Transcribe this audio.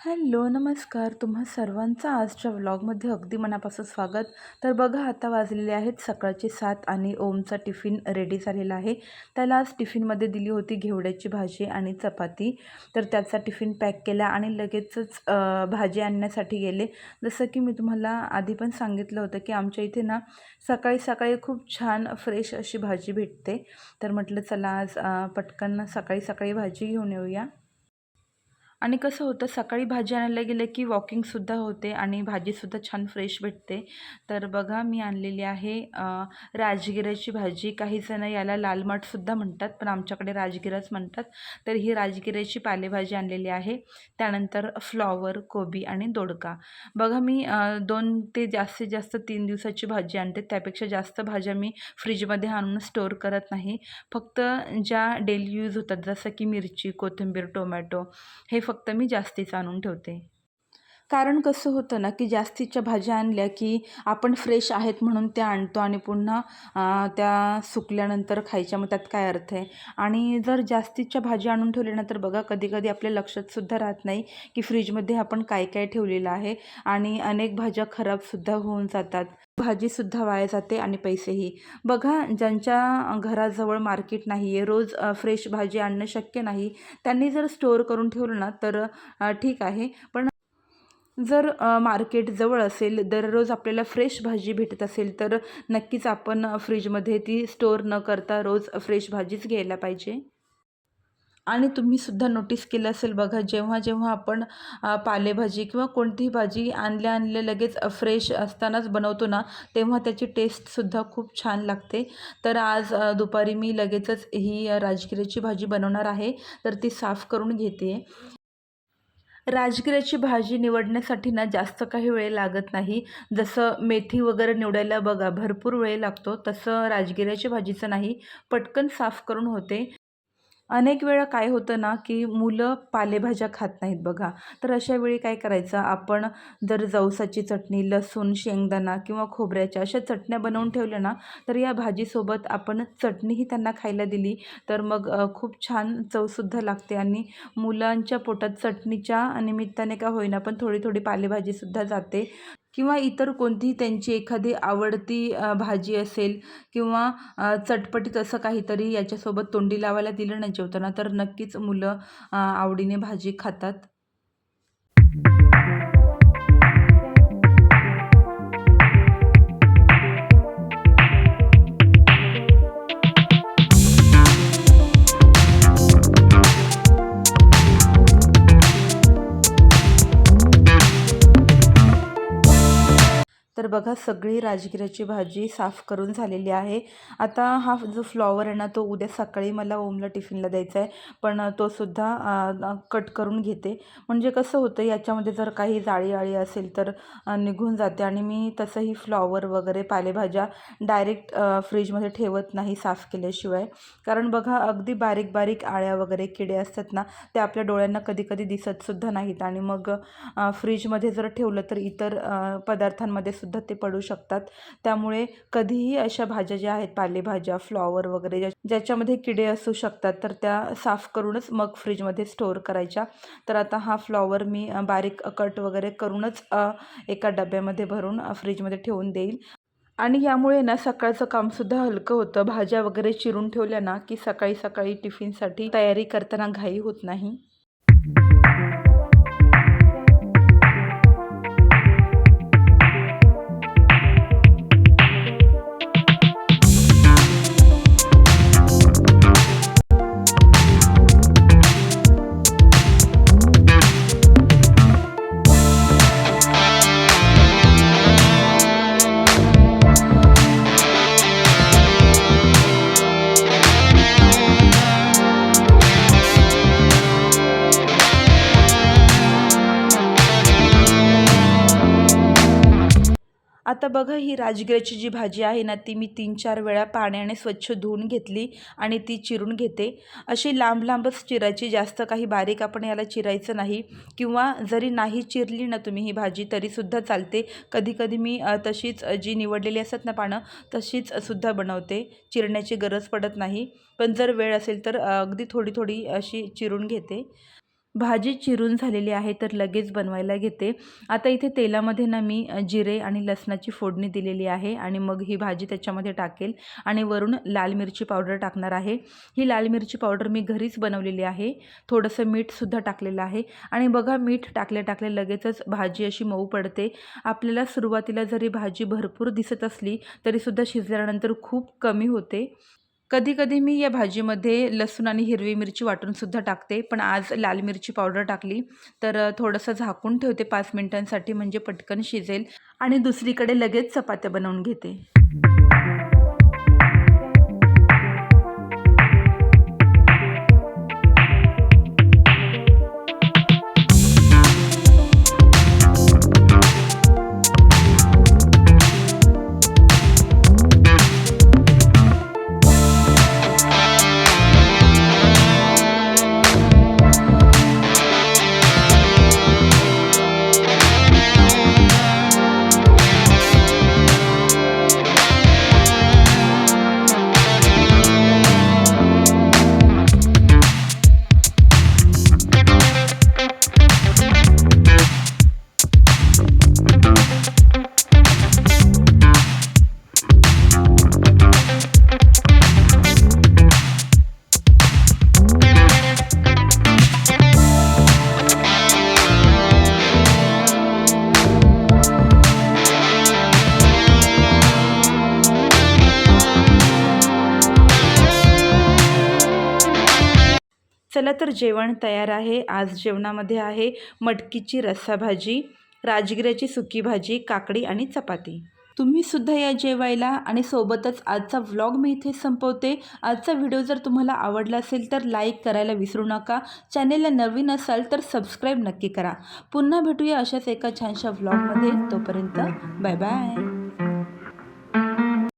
Hello नमस्कार. तुम्हा सर्वांचं आजच्या व्लॉगमध्ये अगदी मनापासून स्वागत. तर बघा आता वाजलेले आहेत सकाळचे सात आणि ओमचा टिफिन रेडी झालेला आहे. त्याला आज टिफिनमध्ये दिली होती घेवड्याची भाजी आणि चपाती. तर त्याचा टिफिन पॅक केला आणि लगेचच भाजी आणण्यासाठी गेले. जसं की मी तुम्हाला आधी पण सांगितलं होतं की आमच्या इथे ना सकाळी सकाळी खूप छान फ्रेश अशी भाजी भेटते. तर म्हटलं चला आज पटकन सकाळी सकाळी भाजी घेऊन येऊया. आणि कसं होतं सकाळी भाजी आणायला गेलं की वॉकिंगसुद्धा होते आणि भाजीसुद्धा छान फ्रेश भेटते. तर बघा मी आणलेली आहे राजगिऱ्याची भाजी. काही जण याला लालमठसुद्धा म्हणतात पण आमच्याकडे राजगिराच म्हणतात. तर ही राजगिऱ्याची पालेभाजी आणलेली आहे. त्यानंतर फ्लॉवर कोबी आणि दोडका. बघा मी दोन ते जास्तीत जास्त तीन दिवसाची भाजी आणते. त्यापेक्षा जास्त भाज्या मी फ्रीजमध्ये आणून स्टोअर करत नाही. फक्त ज्या डेली यूज होतात जसं की मिरची कोथिंबीर टोमॅटो हे फक्त मी जास्तीच आणून ठेवते. कारण कसं होतं ना की जास्तीच्या भाज्या आणल्या की आपण फ्रेश आहेत म्हणून त्या आणतो आणि पुन्हा त्या सुकल्यानंतर खायच्या. मग त्यात काय अर्थ आहे? आणि जर जास्तीच्या भाज्या आणून ठेवल्या ना तर बघा कधी कधी आपल्या लक्षातसुद्धा राहत नाही की फ्रीजमध्ये आपण काय काय ठेवलेलं आहे आणि अनेक भाज्या खराबसुद्धा होऊन जातात. भाजीसुद्धा वाया जाते आणि पैसेही. बघा ज्यांच्या घराजवळ मार्केट नाही आहे रोज फ्रेश भाजी आणणं शक्य नाही त्यांनी जर स्टोअर करून ठेवलं ना तर ठीक आहे. पण जर मार्केट जवळ असेल दररोज आपल्याला फ्रेश भाजी भेटत असेल तर नक्कीच आपण फ्रीजमध्ये ती स्टोअर न करता रोज फ्रेश भाजीच घ्यायला पाहिजे. आणि तुम्हीसुद्धा नोटीस केलं असेल बघा जेव्हा जेव्हा आपण पालेभाजी किंवा कोणतीही भाजी आणल्या आणल्या लगेच फ्रेश असतानाच बनवतो ना तेव्हा त्याची टेस्टसुद्धा खूप छान लागते. तर आज दुपारी मी लगेचच ही राजगिऱ्याची भाजी बनवणार आहे तर ती साफ करून घेते. राजगिऱ्याची भाजी निवडण्यासाठी ना जास्त काही वेळ लागत नाही. जसं मेथी वगैरे निवडायला बघा भरपूर वेळ लागतो. तसं राजगिऱ्याच्या भाजीचं नाही पटकन साफ करून होते. अनेक वेळा काय होतं ना की मुलं पालेभाज्या खात नाहीत बघा. तर अशा वेळी काय करायचं आपण जर जवसाची चटणी लसूण शेंगदाणा किंवा खोबऱ्याच्या अशा चटण्या बनवून ठेवल्या ना तर या भाजीसोबत आपण चटणीही त्यांना खायला दिली. तर मग खूप छान चवसुद्धा लागते आणि मुलांच्या पोटात चटणीच्या निमित्ताने का होईना पण थोडी थोडी पालेभाजीसुद्धा जाते. किंवा इतर कोणतीही त्यांची एखादी आवडती भाजी असेल किंवा चटपटीत असं काहीतरी याच्यासोबत तोंडी लावायला दिलं ना जेवताना तर नक्कीच मुलं आवडीने भाजी खातात. बघा सगळी राजगिऱ्याची भाजी साफ करून झालेली आहे. आता हा जो फ्लॉवर आहे ना तो उद्या सकाळी मला ओमला टिफिनला द्यायचा आहे. पण तो सुद्धा कट करून घेते. म्हणजे कसं होतं याच्यामध्ये जर काही जाळी आळी असेल तर निघून जाते. आणि मी तसंही फ्लॉवर वगैरे पालेभाज्या डायरेक्ट फ्रीजमध्ये ठेवत नाही साफ केल्याशिवाय. कारण बघा अगदी बारीक बारीक आळ्या वगैरे किडे असतात ना ते आपल्या डोळ्यांना कधी कधी दिसतसुद्धा नाहीत. आणि मग फ्रीजमध्ये जर ठेवलं तर इतर पदार्थांमध्ये सुद्धा ते पडू शकतात. त्यामुळे कधीही अशा भाज्या ज्या आहेत पालेभाज्या फ्लॉवर वगैरे ज्या ज्याच्यामध्ये किडे असू शकतात तर त्या साफ करूनच मग फ्रीजमध्ये स्टोअर करायच्या. तर आता हा फ्लॉवर मी बारीक कट वगैरे करूनच एका डब्यामध्ये भरून फ्रीजमध्ये ठेवून देईल. आणि यामुळे ना सकाळचं कामसुद्धा हलकं होतं. भाज्या वगैरे चिरून ठेवल्या ना की सकाळी सकाळी टिफिनसाठी तयारी करताना घाई होत नाही. आता बघा ही राजगिऱ्याची जी भाजी आहे ना ती मी तीन चार वेळा पाण्याने स्वच्छ धुवून घेतली आणि ती चिरून घेते. अशी लांब लांबच चिरायची जास्त काही बारीक आपण याला चिरायचं नाही. किंवा जरी नाही चिरली ना तुम्ही ही भाजी तरीसुद्धा चालते. कधीकधी मी तशीच जी निवडलेली असतात ना पानं तशीच सुद्धा बनवते. चिरण्याची गरज पडत नाही. पण जर वेळ असेल तर अगदी थोडी थोडी अशी चिरून घेते. भाजी चिरून झालेली आहे तर लगेच बनवायला घेते. आता इथे तेलामध्ये ना मी जिरे आणि लसणाची फोडणी दिलेली आहे आणि मग ही भाजी त्याच्यामध्ये टाकेल आणि वरून लाल मिरची पावडर टाकणार आहे. ही लाल मिरची पावडर मी घरीच बनवलेली आहे. थोडंसं मीठसुद्धा टाकलेलं आहे आणि बघा मीठ टाकले टाकले लगेचच भाजी अशी मऊ पडते. आपल्याला सुरुवातीला जरी भाजी भरपूर दिसत असली तरीसुद्धा शिजल्यानंतर खूप कमी होते. कधीकधी मी या भाजीमध्ये लसूण आणि हिरवी मिरची वाटूनसुद्धा टाकते पण आज लाल मिरची पावडर टाकली तर थोडंसं झाकून ठेवते पाच मिनिटांसाठी म्हणजे पटकन शिजेल आणि दुसरीकडे लगेच चपात्या बनवून घेते. चला तर जेवण तयार आहे. आज जेवणामध्ये आहे मटकीची रस्सा भाजी राजगिऱ्याची सुकी भाजी काकडी आणि चपाती. तुम्ही सुद्धा या जेवायला आणि सोबतच आजचा व्लॉग मी इथे संपवते. आजचा व्हिडिओ जर तुम्हाला आवडला असेल तर लाईक करायला विसरू नका. चॅनेलला नवीन असाल तर सबस्क्राईब नक्की करा. पुन्हा भेटूया अशाच एका छानशा व्लॉगमध्ये. तोपर्यंत बाय बाय.